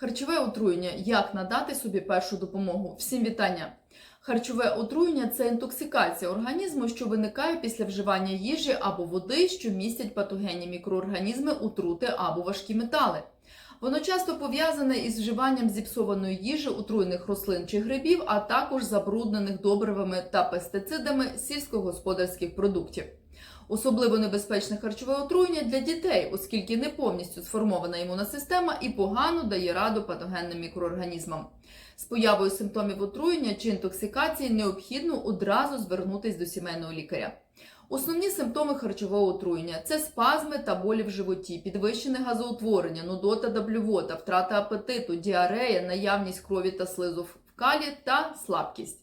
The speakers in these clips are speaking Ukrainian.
Харчове отруєння. Як надати собі першу допомогу? Всім вітання! Харчове отруєння це інтоксикація організму, що виникає після вживання їжі або води, що містять патогенні мікроорганізми, отрути або важкі метали. Воно часто пов'язане із вживанням зіпсованої їжі, отруєних рослин чи грибів, а також забруднених добривами та пестицидами сільськогосподарських продуктів. Особливо небезпечне харчове отруєння для дітей, оскільки не повністю сформована імунна система і погано дає раду патогенним мікроорганізмам. З появою симптомів отруєння чи інтоксикації необхідно одразу звернутися до сімейного лікаря. Основні симптоми харчового отруєння це спазми та болі в животі, підвищене газоутворення, нудота та блювота, втрата апетиту, діарея, наявність крові та слизу в калі та слабкість.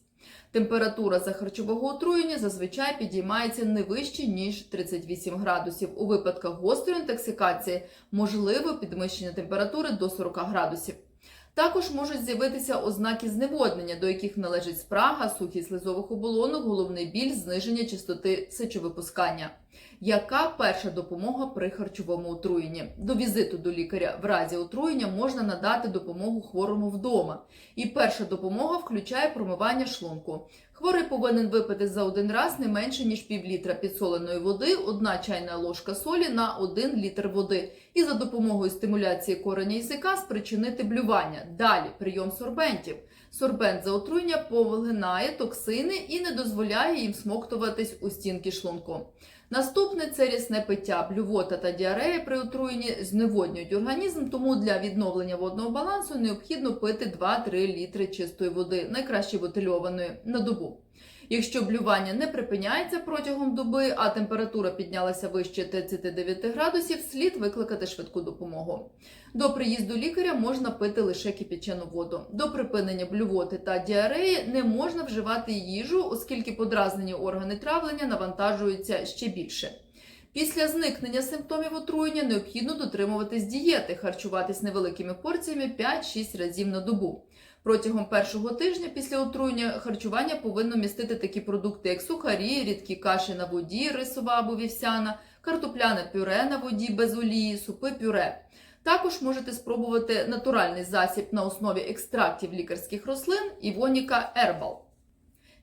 Температура за харчового отруєння зазвичай підіймається не вище ніж 38 градусів. У випадках гострої інтоксикації можливо підвищення температури до 40 градусів. Також можуть з'явитися ознаки зневоднення, до яких належить спрага, сухість слизових оболонок, головний біль, зниження частоти сечовипускання. Яка перша допомога при харчовому отруєнні? До візиту до лікаря в разі отруєння можна надати допомогу хворому вдома. І перша допомога включає промивання шлунку. Хворий повинен випити за один раз не менше ніж півлітра підсоленої води, одна чайна ложка солі на 1 літр води, і за допомогою стимуляції кореня язика спричинити блювання. Далі прийом сорбентів. Сорбент за отруєння поглинає токсини і не дозволяє їм смоктуватись у стінки шлунку. Наступне це рісне пиття, блювота та діарея при отруєнні зневоднюють організм, тому для відновлення водного балансу необхідно пити 2-3 літри чистої води, найкраще бутильованої, на добу. Якщо блювання не припиняється протягом доби, а температура піднялася вище 39 градусів, слід викликати швидку допомогу. До приїзду лікаря можна пити лише кипячену воду. До припинення блювоти та діареї не можна вживати їжу, оскільки подразнені органи травлення навантажуються ще більше. Після зникнення симптомів отруєння необхідно дотримуватись дієти, харчуватись невеликими порціями 5-6 разів на добу. Протягом першого тижня після отруєння харчування повинно містити такі продукти, як сухарі, рідкі каші на воді, рисова або вівсяна, картопляне пюре на воді без олії, супи пюре. Також можете спробувати натуральний засіб на основі екстрактів лікарських рослин Івоніка Ербал.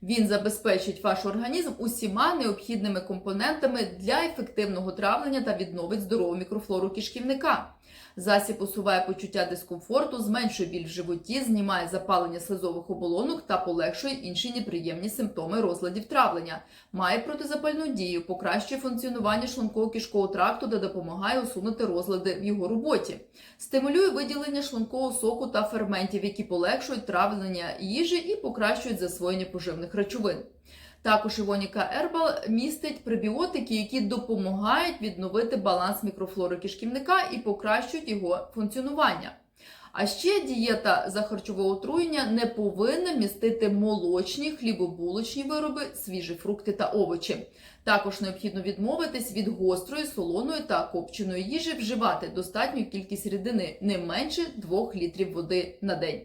Він забезпечить ваш організм усіма необхідними компонентами для ефективного травлення та відновить здорову мікрофлору кишківника. Засіб усуває почуття дискомфорту, зменшує біль в животі, знімає запалення слизових оболонок та полегшує інші неприємні симптоми розладів травлення. Має протизапальну дію, покращує функціонування шлунково-кишкового тракту та допомагає усунути розлади в його роботі. Стимулює виділення шлункового соку та ферментів, які полегшують травлення їжі і покращують засвоєння поживних речовин. Також Івоніка Ербал містить пребіотики, які допомагають відновити баланс мікрофлори кишківника і покращують його функціонування. А ще дієта за харчового отруєння не повинна містити молочні, хлібобулочні вироби, свіжі фрукти та овочі. Також необхідно відмовитись від гострої, солоної та копченої їжі, вживати достатню кількість рідини не менше 2 літрів води на день.